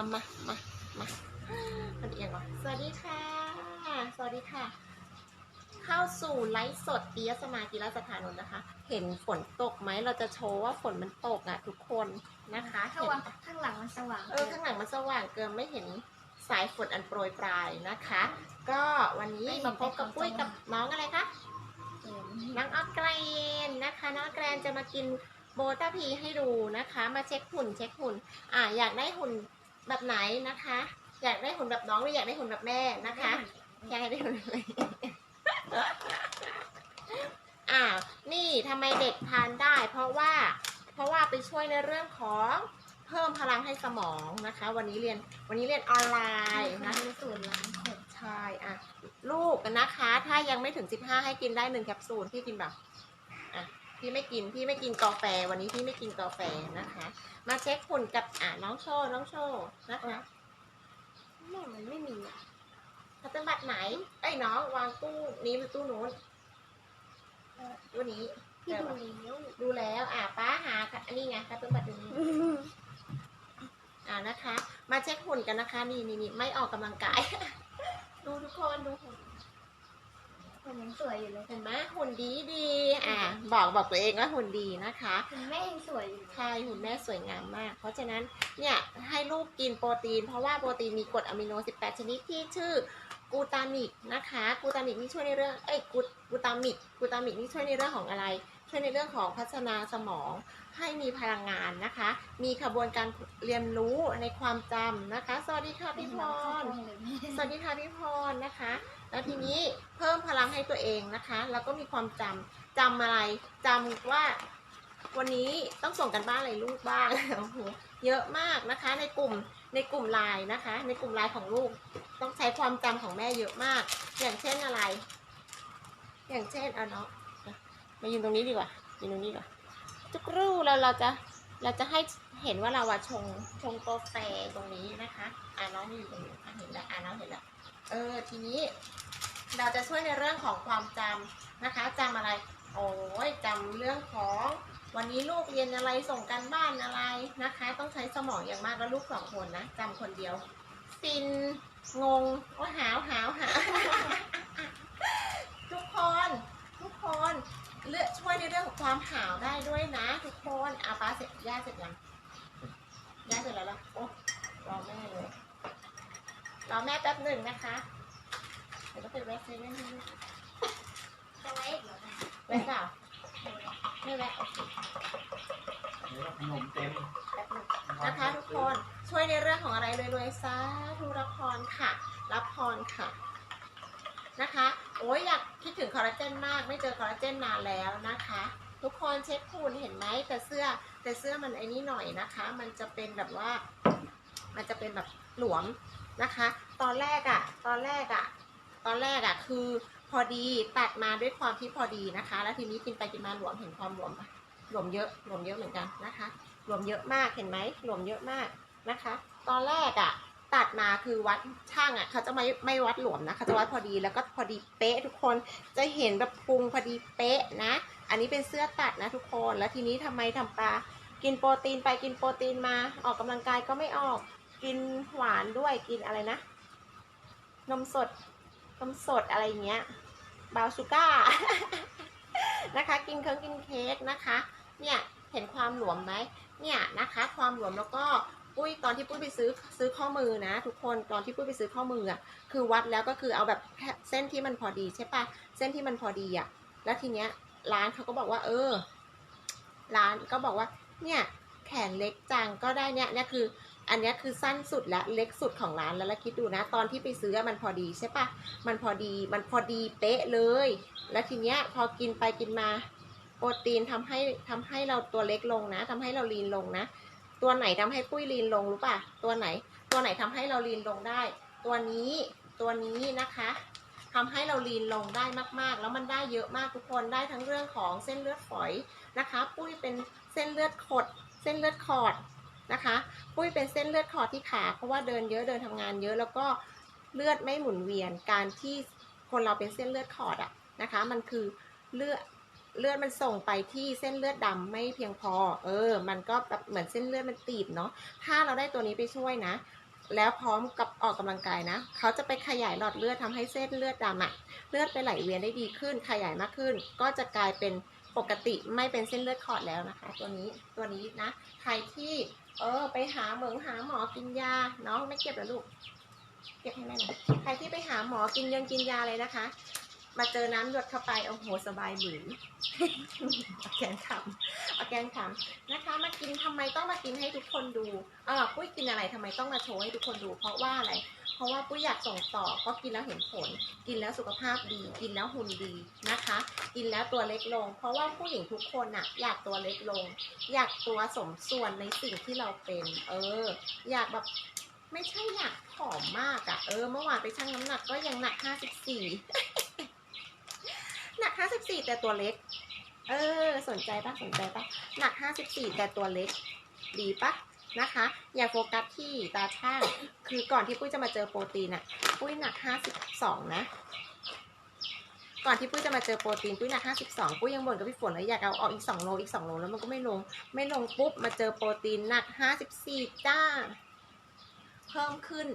เอามามามามันเอียงเหรอสวัสดีค่ะ สวัสดีค่ะ เข้าสู่ไลฟ์สดปียสมากีฬาสถานนท์นะคะ เห็นฝนตกไหมเราจะโชว์ว่าฝนมันตกอะทุกคนนะคะข้างหลังข้างหลังมันสว่างเออข้างหลังมันสว่างเกินไม่เห็นสายฝนอันโปรยปลายนะคะ ก็วันนี้มาพบกับปุ้ยกับน้องอะไรคะเห็นน้องออฟแกรนนะคะน้องออฟแกรนจะมากินโบต้าพีให้ดูนะคะ มาเช็คหุ่นเช็คหุ่น อ่าอยากได้หุ่น แบบไหนนะคะ อยากได้หุ่นแบบน้องหรืออยากได้หุ่นแบบแม่นะคะอยากได้หุ่นแบบไหนอ่านี่ทำไมเด็กทานได้ เพราะว่าเพราะว่าไปช่วยในเรื่องของเพิ่มพลังให้สมองนะคะ วันนี้เรียนวันนี้เรียนออนไลน์นะมีสูตรล้างขนใช่อะลูกนะคะ ถ้ายังไม่ถึง 15 ให้กินได้หนึ่งแคปซูลพี่กินแบบอะ พี่ไม่กิน พี่ไม่กินกาแฟ วันนี้พี่ไม่กินกาแฟนะคะ มาเช็คหุ่นกับอะน้องโชว์น้องโชว์นะคะแม่มันไม่มีอะพัตบัตรไหนไอ้ยน้องวางตู้นี้หรือตู้นู้นเออตู้นี้พี่ดูแล้วดูแล้ว อะป้าหาค่ะอันนี้ไงพัตบัตรตัวนี้อ่านะคะ มาเช็คหุ่นกันนะคะ นี่นี่นี่ไม่ออกกำลังกาย ดูทุกคนดูหุ่นมัน ยังสวยอยู่เลยเห็นไหมหุ่นดีดีอ่าบอกบอกตัวเองว่าหุ่นดีนะคะคุณแม่ยังสวยอยู่เลยใช่หุ่นแม่สวยงามมาก เพราะฉะนั้นเนี่ยให้ลูกกินโปรตีน เพราะว่าโปรตีนมีกรดอะมิโน 18 ชนิดที่ชื่อกูตามิกนะคะ กูตามิกนี่ช่วยในเรื่อง เอ้ยกูกูตามิกกูตามิกนี่ช่วยในเรื่องของอะไร ช่วยในเรื่องของพัฒนาสมองให้มีพลังงานนะคะ มีขบวนการเรียนรู้ในความจำนะคะ สวัสดีค่ะพี่พร สวัสดีค่ะพี่พรนะคะ แล้วทีนี้เพิ่มพลังให้ตัวเองนะคะ แล้วก็มีความจำจำอะไรจำว่าวันนี้ต้องส่งกันบ้านอะไรลูกบ้างโอ้โหเยอะมากนะคะ ในกลุ่มในกลุ่มไลน์นะคะ ในกลุ่มไลน์ของลูก ต้องใช้ความจำของแม่เยอะมาก อย่างเช่นอะไร อย่างเช่นเอาเนาะ มายืนตรงนี้ดีกว่ายืนตรงนี้ดีกว่าจุกรูเราเราจะเราจะให้เห็นว่าเราอะชงชงกาแฟตรงนี้นะคะอ่าน้องอยู่ตรงนี้อะเห็นแล้วอ่าน้องเห็นแล้วเออทีนี้เราจะช่วยในเรื่องของความจำนะคะจำอะไร โอ้ยจำเรื่องของวันนี้ลูกเรียนอะไรส่งกันบ้านอะไรนะคะ ต้องใช้สมองอย่างมากแล้วลูกสองคนนะจำคนเดียวฟินงงว่าหาวหาวหาวทุกคน เลือกช่วยในเรื่องของความหาวได้ด้วยนะ ทุกคนอาป้าเสร็จย่าเสร็จยังย่าเสร็จแล้วเหรอโอ้รอแม่เลยรอแม่แป๊บหนึ่งนะคะเดี๋ยวก็ไปแวะเซเว่นให้ลูกจะไว้อีกเหรอแม่แวะเปล่าไม่แวะโอเคเดี๋ยวขนมเต็ม แป๊บหนึ่งนะคะทุกคนช่วยในเรื่องของอะไรรวยๆสาธุรับพรค่ะ รับพรค่ะนะคะ โอ้ยอยากคิดถึงคอลลาเจนมาก ไม่เจอคอลลาเจนนานแล้วนะคะ ทุกคนเช็คหุ่นเห็นไหมแต่เสื้อแต่เสื้อมันไอ้นี่หน่อยนะคะ มันจะเป็นแบบว่า มันจะเป็นแบบหลวมนะคะ ตอนแรกอะ่ะ ตอนแรกอะ่ะ ตอนแรกอะ่ะ คือพอดีตัดมาด้วยความที่พอดีนะคะ แล้วทีนี้กินไปกินมาหลวมเห็นความหลวมปะหลวมเยอะหลวมเยอะเหมือนกันนะคะหลวมเยอะมากเห็นไหมหลวมเยอะมากนะคะ ตอนแรกอะ่ะ ตัดมาคือวัดช่างอะ่ะเขาจะไม่ไม่วัดหลวมนะเขาจะวัดพอดีแล้วก็พอดีเป๊ะทุกคนจะเห็นแบบพุงพอดีเป๊ะนะ อันนี้เป็นเสื้อตัดนะทุกคนแล้วทีนี้ทำไมทำปลากินโปรตีนไปกินโปรตีนมาออกกำลังกายก็ไม่ออกกินหวานด้วยกินอะไรนะ นมสดนมสดอะไรเงี้ยบาวชูก้านะคะ กินเครื่องกินเค้กนะคะ เนี่ยเห็นความหลวมไหมเนี่ยนะคะ ความหลวมแล้วก็ ปุ้ยตอนที่ปุ้ยไปซื้อซื้อข้อมือนะ ทุกคนตอนที่ปุ้ยไปซื้อข้อมืออะคือวัดแล้วก็คือเอาแบบเส้นที่มันพอดีใช่ปะเส้นที่มันพอดีอะแล้วทีเนี้ยร้านเขาก็บอกว่า เออ ร้านก็บอกว่า เนี่ยแขนเล็กจังก็ได้เนี่ยเนี่ยคือ อันเนี้ยคือสั้นสุดและเล็กสุดของร้านแล้วแล้วคิดดูนะ ตอนที่ไปซื้อมันพอดีใช่ปะมันพอดีมันพอดีเป๊ะเลย แล้วทีเนี้ยพอกินไปกินมาโปรตีนทำให้ทำให้เราตัวเล็กลงนะทำให้เราลีนลงนะ ตัวไหนทำให้ปุ้ยลีนลงรู้ป่ะ ตัวไหน ตัวไหนทำให้เราลีนลงได้ ตัวนี้ ตัวนี้นะคะทำให้เราลีนลงได้มากๆ แล้วมันได้เยอะมากทุกคน ได้ทั้งเรื่องของเส้นเลือดฝอยนะคะ ปุ้ยเป็นเส้นเลือดขด เส้นเลือดขอดนะคะ ปุ้ยเป็นเส้นเลือดขอดที่ขา เพราะว่าเดินเยอะ เดินทำงานเยอะ แล้วก็เลือดไม่หมุนเวียน การที่คนเราเป็นเส้นเลือดขอดอะนะคะ มันคือเลือด เลือดมันส่งไปที่เส้นเลือดดำไม่เพียงพอ เออ มันก็แบบเหมือนเส้นเลือดมันตีบเนาะ ถ้าเราได้ตัวนี้ไปช่วยนะ แล้วพร้อมกับออกกำลังกายนะ เขาจะไปขยายหลอดเลือดทำให้เส้นเลือดดำอะเลือดไปไหลเวียนได้ดีขึ้น ขยายมากขึ้น ก็จะกลายเป็นปกติไม่เป็นเส้นเลือดขอดแล้วนะคะ ตัวนี้ตัวนี้นะ ใครที่เออไปหาเหมืองหาหมอกินยาน้องไม่เก็บหรอลูกเก็บให้แม่หน่อยใครที่ไปหาหมอกินยังกินยาเลยนะคะ มาเจอน้ำหยดเข้าไป โอ้โห สบายหรือเอาแกนคำเอาแกนคำนะคะ มากินทำไมต้องมากินให้ทุกคนดูเออปุ้ยกินอะไรทำไมต้องมาโชว์ให้ทุกคนดู เพราะว่าอะไร เพราะว่าปุ้ยอยากส่งต่อ ก็กินแล้วเห็นผล กินแล้วสุขภาพดี กินแล้วหุ่นดีนะคะ กินแล้วตัวเล็กลง เพราะว่าผู้หญิงทุกคนน่ะอยากตัวเล็กลง อยากตัวสมส่วนในสิ่งที่เราเป็น เออ อยากแบบไม่ใช่อยากผอมมากอะ่ะเออ เมื่อวานไปชั่งน้ำหนักก็ยังหนักห้าสิบสี่ หนักห้าสิบสี่แต่ตัวเล็ก เออ สนใจปะสนใจปะหนักห้าสิบสี่แต่ตัวเล็ก ดีปะนะคะ อย่าโฟกัสที่ตาช่างคือก่อนที่ปุ้ยจะมาเจอโปรตีนอะปุ้ยหนักห้าสิบสองนะ ก่อนที่ปุ้ยจะมาเจอโปรตีนปุ้ยหนักห้าสิบสองปุ้ยยังบ่นกับพี่ฝนเลยอยากเอาออกอีกสองโลอีกสองโลแล้วมันก็ไม่ลง ไม่ลงปุ๊บมาเจอโปรตีนหนักห้าสิบสี่จ้า เพิ่มขึ้น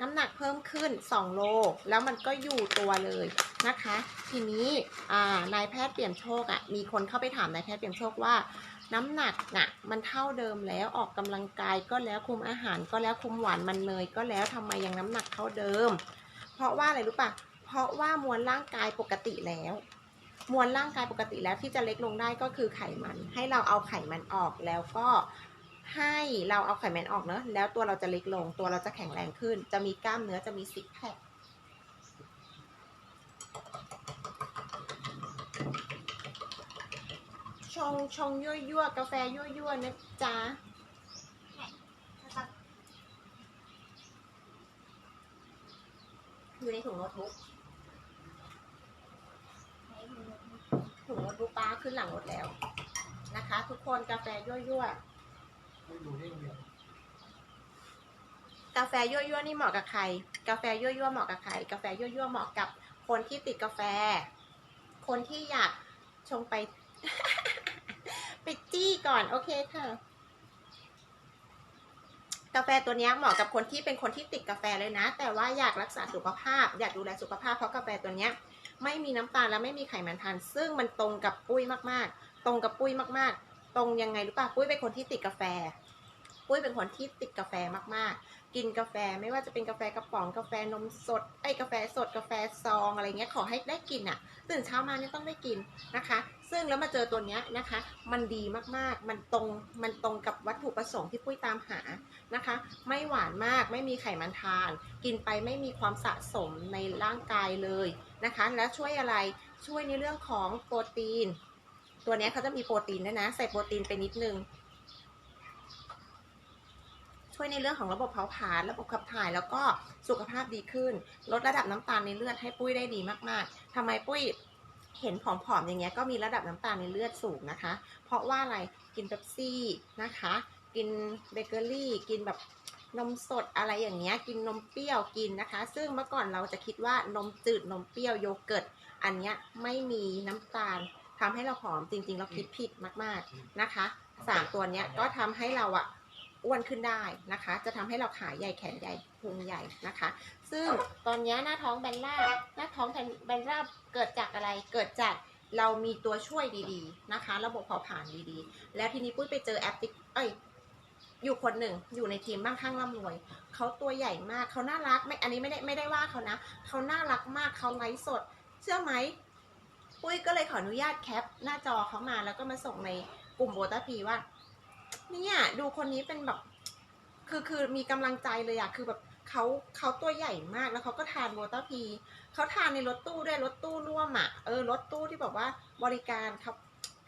น้ำหนักเพิ่มขึ้น 2 โล แล้วมันก็อยู่ตัวเลยนะคะ ทีนี้นายแพทย์เปี่ยมโชคอะ่ะมีคนเข้าไปถามนายแพทย์เปี่ยมโชคว่า น้ำหนักน่ะมันเท่าเดิมแล้วออกกำลังกายก็แล้วคุมอาหารก็แล้วคุมหวานมันเนยก็แล้วทำไมยังน้ำหนักเท่าเดิม เพราะว่าอะไรรู้ปะเพราะว่ามวลร่างกายปกติแล้วมวลร่างกายปกติแล้วที่จะเล็กลงได้ก็คือไขมัน ให้เราเอาไขมันออกแล้วก็ ให้เราเอาไขมันออกเนอะแล้วตัวเราจะเล็กลง ตัวเราจะแข็งแรงขึ้น จะมีกล้ามเนื้อจะมีซิกแพคชงชงยั่วยั่วกาแฟยั่วยั่วนะจ๊ะอยู่ในถุงโน้ตบุ๊กถุงโน้ตบุ๊กป้าขึ้นหลังรถแล้วนะคะ ทุกคนกาแฟยั่วยั่ว ไม่ดูให้เดียวกาแฟยั่วๆนี่เหมาะกับใคร กาแฟยั่วๆเหมาะกับใคร กาแฟยั่วๆเหมาะกับคนที่ติดกาแฟ คนที่อยากชงไป ไปจี้ก่อน โอเคค่ะ กาแฟตัวนี้เหมาะกับคนที่เป็นคนที่ติดกาแฟเลยนะ แต่ว่าอยากรักษาสุขภาพ อยากดูแลสุขภาพเพราะกาแฟตัวนี้ไม่มีน้ำตาลและไม่มีไขมันทาน ซึ่งมันตรงกับปุ้ยมากๆ ตรงกับปุ้ยมากๆ ตรงยังไงรู้ป่ะปุ้ยเป็นคนที่ติดกาแฟ ปุ้ยเป็นคนที่ติดกาแฟมากๆ กินกาแฟไม่ว่าจะเป็นกาแฟกระป๋องกาแฟนมสดไอ้กาแฟสดกาแฟซองอะไรเงี้ยขอให้ได้กินอะตื่นเช้ามาเนี่ยต้องได้กินนะคะ ซึ่งแล้วมาเจอตัวเนี้ยนะคะ มันดีมากๆ มันตรงมันตรงกับวัตถุประสงค์ที่ปุ้ยตามหานะคะ ไม่หวานมากไม่มีไขมันทาน กินไปไม่มีความสะสมในร่างกายเลยนะคะ แล้วช่วยอะไรช่วยในเรื่องของโปรตีน ตัวนี้เขาจะมีโปรตีนด้วยนะ ใส่โปรตีนไปนิดนึง ช่วยในเรื่องของระบบเผาผลาญระบบขับถ่ายแล้วก็สุขภาพดีขึ้น ลดระดับน้ำตาลในเลือดให้ปุ้ยได้ดีมาก ๆทำไมปุ้ยเห็นผอมๆอย่างเงี้ยก็มีระดับน้ำตาลในเลือดสูงนะคะ เพราะว่าอะไรกินเป๊ปซี่นะคะ กินเบเกอรี่ กินแบบนมสดอะไรอย่างเงี้ยกินนมเปรี้ยวกินนะคะ ซึ่งเมื่อก่อนเราจะคิดว่านมจืดนมเปรี้ยวโยเกิร์ต อันเนี้ยไม่มีน้ำตาล ทำให้เราผอมจริง ๆ เราคิดผิดมากๆนะคะสามตัวเนี้ยก็ทำให้เราอะอ้วนขึ้นได้นะคะ จะทำให้เราขาใหญ่แขนใหญ่พุงใหญ่นะคะ ซึ่งตอนเนี้ยหน้าท้องแบนราบหน้าท้องแบนราบเกิดจากอะไรเกิดจากเรามีตัวช่วยดีๆนะคะ ระบบเผาผลาญดีๆ แล้วทีนี้ปุ้ยไปเจอแอปติ๊กเอ้ยอยู่คนหนึ่งอยู่ในทีมบ้างข้างร่ำรวยเขาตัวใหญ่มากเขาน่ารักไม่อันนี้ไม่ได้ไม่ได้ว่าเขานะเขาน่ารักมากเขาไลฟ์สด เชื่อไหม ปุ้ยก็เลยขออนุญาตแคปหน้าจอเขามาแล้วก็มาส่งในกลุ่มโบตาพีว่าเนี่ยดูคนนี้เป็นแบบคือคือมีกำลังใจเลยอะคือแบบเขาเขาตัวใหญ่มากแล้วเขาก็ทานโบตาพีเขาทานในรถตู้ด้วยรถตู้ร่วมอะเออรถตู้ที่แบบว่าบริการเขา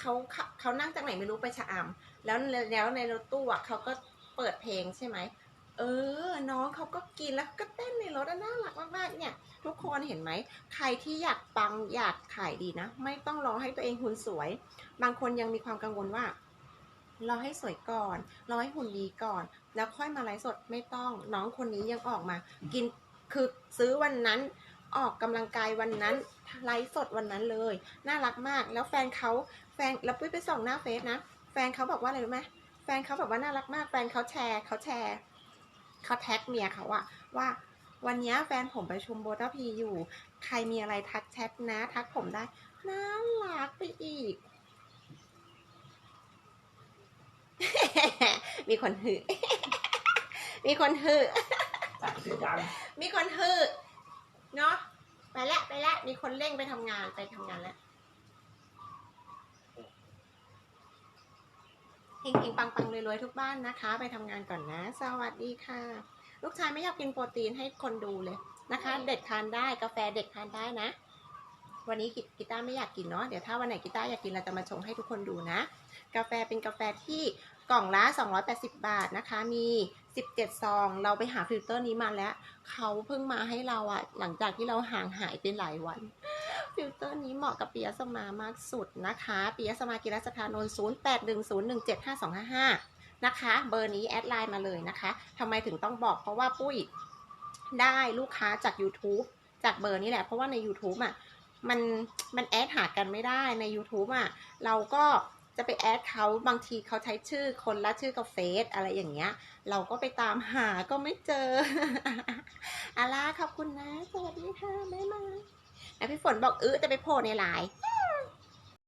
เขาเขาเขานั่งจากไหนไม่รู้ไปชะอำแล้วแล้วในรถตู้อะเขาก็เปิดเพลงใช่ไหม เออ น้องเขาก็กินแล้วก็เต้นในรถน่ารักมากๆเนี่ย ทุกคนเห็นไหม ใครที่อยากปังอยากขายดีนะ ไม่ต้องรอให้ตัวเองหุ่นสวย บางคนยังมีความกังวลว่า รอให้สวยก่อน รอให้หุ่นดีก่อน แล้วค่อยมาไลฟ์สดไม่ต้อง น้องคนนี้ยังออกมา กินคือซื้อวันนั้น ออกกำลังกายวันนั้นไลฟ์สดวันนั้นเลย น่ารักมาก แล้วแฟนเขาแฟนแล้วปุ้ยไปส่องหน้าเฟซนะ แฟนเขาบอกว่าอะไรรู้ไหมแฟนเขาแบบว่าน่ารักมาก แฟนเขาแชร์เขาแชร์ เขาแท็กเมียเขาอะว่าวันเนี้ยแฟนผมประชุมโบทัพีอยู่ ใครมีอะไรทักแชทนะ ทักผมได้ น่ารักไปอีก มีคนหือ มีคนหือตัดเสียจังมีคนหือ เนาะไปแล้วไปแล้วมีคนเร่งไปทำงานไปทำงานแล้ว เฮงๆปังๆรวยๆทุกบ้านนะคะ ไปทำงานก่อนนะ สวัสดีค่ะ ลูกชายไม่อยากกินโปรตีนให้คนดูเลยนะคะ เด็กทานได้กาแฟเด็กทานได้นะ วันนี้กิกีตาร์ไม่อยากกินเนาะเดี๋ยวถ้าวันไหนกีตาร์อยากกินเราจะมาชงให้ทุกคนดูนะ กาแฟเป็นกาแฟที่ กล่องละ 280 บาทนะคะ มี 17 ซอง เราไปหาฟิลเตอร์นี้มาแล้ว เขาเพิ่งมาให้เราอะหลังจากที่เราห่างหายไปหลายวัน ฟิลเตอร์นี้เหมาะกับปิยสมามากสุดนะคะปิยสมากิรสถานนท์0810175255 นะคะ เบอร์นี้แอดไลน์มาเลยนะคะทำไมถึงต้องบอกเพราะว่าปุ้ยได้ลูกค้าจาก YouTube จากเบอร์นี้แหละ เพราะว่าใน YouTube อะมันมันแอดหากันไม่ได้ใน YouTube อะเราก็ จะไปแอดเขาบางทีเขาใช้ชื่อคนละชื่อกับเฟซอะไรอย่างเงี้ย เราก็ไปตามหาก็ไม่เจออาล่าขอบคุณนะ สวัสดีค่ะบ๊ายบายแล้วพี่ฝนบอกเออจะไปโพสในไลน์